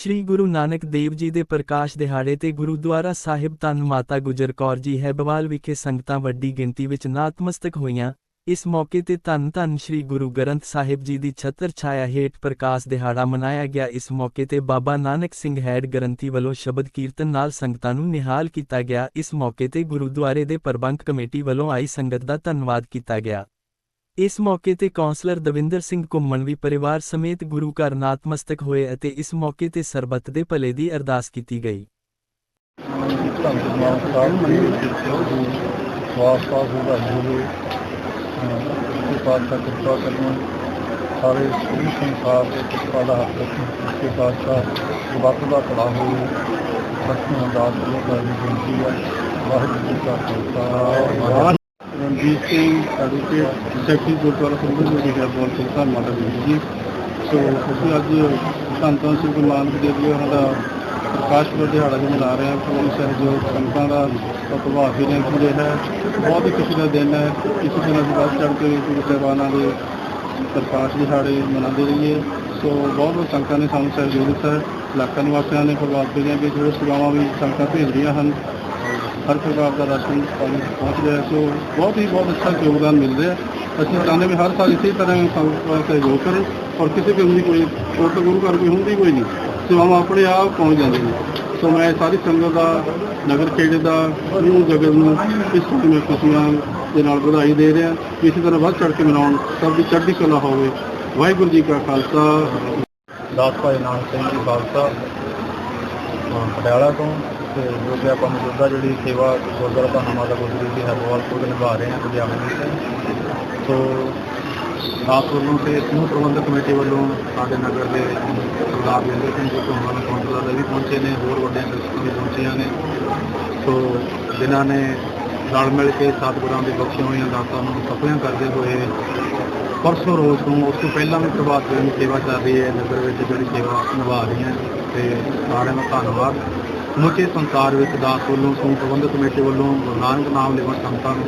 ਸ਼੍ਰੀ ਗੁਰੂ ਨਾਨਕ ਦੇਵ ਜੀ ਦੇ ਪ੍ਰਕਾਸ਼ ਦਿਹਾੜੇ ਤੇ ਗੁਰਦੁਆਰਾ ਸਾਹਿਬ ਧੰਨ ਮਾਤਾ ਗੁਜਰ ਕੌਰ ਜੀ ਹੈਬਵਾਲ ਵਿਖੇ ਸੰਗਤਾਂ ਵੱਡੀ ਗਿਣਤੀ ਵਿੱਚ ਨਾਤਮਸਤਕ ਹੋਈਆਂ। ਇਸ ਮੌਕੇ ਤੇ ਧੰਨ ਧੰਨ ਸ਼੍ਰੀ ਗੁਰੂ ਗ੍ਰੰਥ ਸਾਹਿਬ ਜੀ ਦੀ ਛਤਰ ਛਾਇਆ ਹੇਠ ਪ੍ਰਕਾਸ਼ ਦਿਹਾੜਾ ਮਨਾਇਆ ਗਿਆ। ਇਸ ਮੌਕੇ ਤੇ ਬਾਬਾ ਨਾਨਕ ਸਿੰਘ ਹੈਡ ਗ੍ਰੰਥੀ ਵੱਲੋਂ ਸ਼ਬਦ ਕੀਰਤਨ ਨਾਲ ਸੰਗਤਾਂ ਨੂੰ ਨਿਹਾਲ ਕੀਤਾ ਗਿਆ। ਇਸ ਮੌਕੇ ਤੇ ਗੁਰਦੁਆਰੇ ਦੇ ਪ੍ਰਬੰਧ ਕਮੇਟੀ ਵੱਲੋਂ ਆਈ ਸੰਗਤ ਦਾ ਧੰਨਵਾਦ ਕੀਤਾ ਗਿਆ। ਇਸ ਮੌਕੇ ਤੇ ਕੌਂਸਲਰ ਦਵਿੰਦਰ ਸਿੰਘ ਘੁੰਮਣ ਵੀ ਪਰਿਵਾਰ ਸਮੇਤ ਗੁਰੂ ਘਰ ਨਾਤਮਸਤਕ ਹੋਏ ਅਤੇ ਇਸ ਮੌਕੇ ਤੇ ਸਰਬੱਤ ਦੇ ਭਲੇ ਦੀ ਅਰਦਾਸ ਕੀਤੀ ਗਈ। ਧੰਨ ਮਾਨ ਸਾਹਿਬ ਜੀ ਪਾਤਸ਼ਾਹ ਕਿਰਪਾ ਕਰਨ ਸਾਰੇ ਸ੍ਰੀ ਸੰਸਾਰ ਦੇ ਕਿਰਪਾ ਦਾ ਹੱਕ ਰੱਖਣ ਪਾਤਸ਼ਾਹ ਵਕਤ ਦਾ ਭਲਾ ਹੋਵੇ ਸੱਚੀ ਅਰਦਾਸ ਕਰੋ ਕਰਨੀ ਬੇਨਤੀ ਹੈ ਵਾਹਿਗੁਰੂ ਜੀ ਕਾ ਖਾਲਸਾ ਵਾਹਿਗੁਰੂ ਰਣਜੀਤ ਸਿੰਘ ਐਡਵੋਕੇਟ ਸੈਕਟਰੀ ਗੁਰਦੁਆਰਾ ਸੰਗਤ ਜੀ ਦਾ ਬਹੁਤ ਬਹੁਤ ਧੰਨਵਾਦ ਜੀ। ਸੋ ਅਸੀਂ ਅੱਜ ਸੰਤਾਂ ਧੰਨ ਸ੍ਰੀ ਗੁਰੂ ਨਾਨਕ ਦੇਵ ਜੀ ਉਹਨਾਂ ਦਾ ਪ੍ਰਕਾਸ਼ ਪੁਰਬ ਦਿਹਾੜਾ ਵੀ ਮਨਾ ਰਹੇ ਹਾਂ। ਪੂਰੀ ਸਹਿਯੋਗ ਸੰਗਤਾਂ ਦਾ ਪ੍ਰਭਾਵ ਵੀ ਨੇ ਪੂਰੇ ਹੈ। ਬਹੁਤ ਹੀ ਖੁਸ਼ੀ ਦਾ ਦਿਨ ਹੈ। ਇਸ ਦਿਨ ਅਸੀਂ ਵੱਧ ਚੜ੍ਹ ਕੇ ਗੁਰੂ ਸਾਹਿਬਾਨਾਂ ਦੇ ਪ੍ਰਕਾਸ਼ ਦਿਹਾੜੇ ਮਨਾਉਂਦੇ ਰਹੀਏ। ਸੋ ਬਹੁਤ ਬਹੁਤ ਸੰਗਤਾਂ ਨੇ ਸਾਨੂੰ ਸਹਿਯੋਗ ਦਿੱਤਾ ਹੈ। ਇਲਾਕਾ ਨਿਵਾਸੀਆਂ ਨੇ ਪ੍ਰਭਾਵ ਪਈਆਂ ਕਿ ਜਿਹੜੇ ਸੇਵਾਵਾਂ ਵੀ ਸੰਗਤਾਂ ਭੇਜ ਰਹੀਆਂ ਹਨ। ਹਰ ਪ੍ਰਕਾਰ ਦਾ ਰਾਸ਼ਨ ਪਾਣੀ ਪਹੁੰਚ ਰਿਹਾ ਸੋ ਬਹੁਤ ਹੀ ਬਹੁਤ ਅੱਛਾ ਯੋਗਦਾਨ ਮਿਲ ਰਿਹਾ ਅਸੀਂ ਚਾਹੁੰਦੇ ਵੀ ਹਰ ਸਾਲ ਇਸੇ ਤਰ੍ਹਾਂ ਸੰਗਤਾਂ ਸਹਿਯੋਗ ਕਰਨ ਔਰ ਕਿਸੇ ਕਿਸਮ ਦੀ ਕੋਈ ਛੋਟ ਗੁਰੂ ਘਰ ਕੋਈ ਹੁੰਦੀ ਕੋਈ ਨਹੀਂ ਸੇਵਾਵਾਂ ਆਪਣੇ ਆਪ ਪਹੁੰਚ ਜਾਂਦੀਆਂ ਨੇ। ਸੋ ਮੈਂ ਸਾਰੀ ਸੰਗਤ ਦਾ, ਨਗਰ ਖੇੜੇ ਦਾ ਨੂੰ ਜਗਤ ਨੂੰ ਇਸ ਸਮੇਂ ਖੁਸ਼ੀਆਂ ਦੇ ਨਾਲ ਵਧਾਈ ਦੇ ਰਿਹਾ ਕਿ ਇਸੇ ਤਰ੍ਹਾਂ ਵੱਧ ਚੜ੍ਹ ਕੇ ਮਨਾਉਣ ਸਭ ਦੀ ਚੜ੍ਹਦੀ ਕਲਾ ਹੋਵੇ। ਵਾਹਿਗੁਰੂ ਜੀ ਕਾ ਖਾਲਸਾ, ਦਾਸ ਭਾਈ ਨਾਨਕ ਸਿੰਘ ਜੀ ਖਾਲਸਾ ਪਟਿਆਲਾ ਤੋਂ। ਤੇ ਜੋ ਕਿ ਆਪਾਂ ਮੌਜੂਦਾ ਜਿਹੜੀ ਸੇਵਾ ਗੁਰਦੁਆਰਾ ਧੰਨ ਮਾਤਾ ਗੁਜਰੀ ਦੀ ਹਰਵਾਲ ਕੋਲ ਨਿਭਾ ਰਹੇ ਹਾਂ ਪੰਜਾਬ ਵਿੱਚ। ਸੋ ਖਾਸ ਵੱਲੋਂ ਤੇ ਸਮੂਹ ਪ੍ਰਬੰਧਕ ਕਮੇਟੀ ਵੱਲੋਂ ਸਾਡੇ ਨਗਰ ਦੇ ਸਰਦਾਰ ਜਿੰਦਰ ਸਿੰਘ ਜੀ ਤੋਂ ਕੌਂਸਲਰ ਦੇ ਵੀ ਪਹੁੰਚੇ ਨੇ, ਹੋਰ ਵੱਡੇ ਸੰਸਥਾਵਾਂ ਵੀ ਪਹੁੰਚੀਆਂ ਨੇ। ਸੋ ਜਿਨ੍ਹਾਂ ਨੇ ਰਲ ਮਿਲ ਕੇ ਸਤਿਗੁਰਾਂ ਦੀ ਬਖਸ਼ੀਆਂ ਹੋਈਆਂ ਦਾਤਾਂ ਨੂੰ ਸਫਲੀਆਂ ਕਰਦੇ ਹੋਏ ਪਰਸੋਂ ਰੋਜ਼ ਤੋਂ ਉਸ ਤੋਂ ਪਹਿਲਾਂ ਵੀ ਪ੍ਰਭਾਤ ਫੇਰੀ ਸੇਵਾ ਚੱਲ ਰਹੀ ਹੈ, ਨਗਰ ਵਿੱਚ ਜਿਹੜੀ ਸੇਵਾ ਨਿਭਾ ਰਹੀਆਂ ਤੇ ਸਾਰਿਆਂ ਦਾ ਧੰਨਵਾਦ। ਸਮੁੱਚੇ ਸੰਸਾਰ ਵਿੱਚ ਦਾਸ ਵੱਲੋਂ ਸਮੂਹ ਪ੍ਰਬੰਧਕ ਕਮੇਟੀ ਵੱਲੋਂ ਗੁਰੂ ਨਾਨਕ ਨਾਮ ਲੈਵਣ ਸੰਗਤਾਂ ਨੂੰ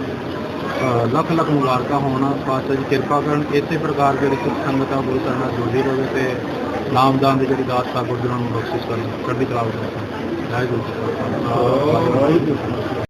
ਲੱਖ ਲੱਖ ਮੁਬਾਰਕਾਂ ਹੋਣ। ਪਾਤਸ਼ਾਹ ਜੀ ਕਿਰਪਾ ਕਰਨ, ਇਸੇ ਪ੍ਰਕਾਰ ਜਿਹੜੀ ਸਿੱਖ ਸੰਗਤ ਆ ਗੁਰੂ ਸਾਹਿਬ ਨਾਲ ਜੁੜੀ ਰਹੇ ਤੇ ਨਾਮਦਾਨ ਦੀ ਜਿਹੜੀ ਦਾਤ ਸਤਿਗੁਰੂ ਜੀ ਨੂੰ ਬਖਸ਼ਿਸ਼ ਕਰਨ। ਚੜ੍ਹਦੀ ਕਲਾ ਵਿੱਚ ਵਾਹਿਗੁਰੂ ਜੀ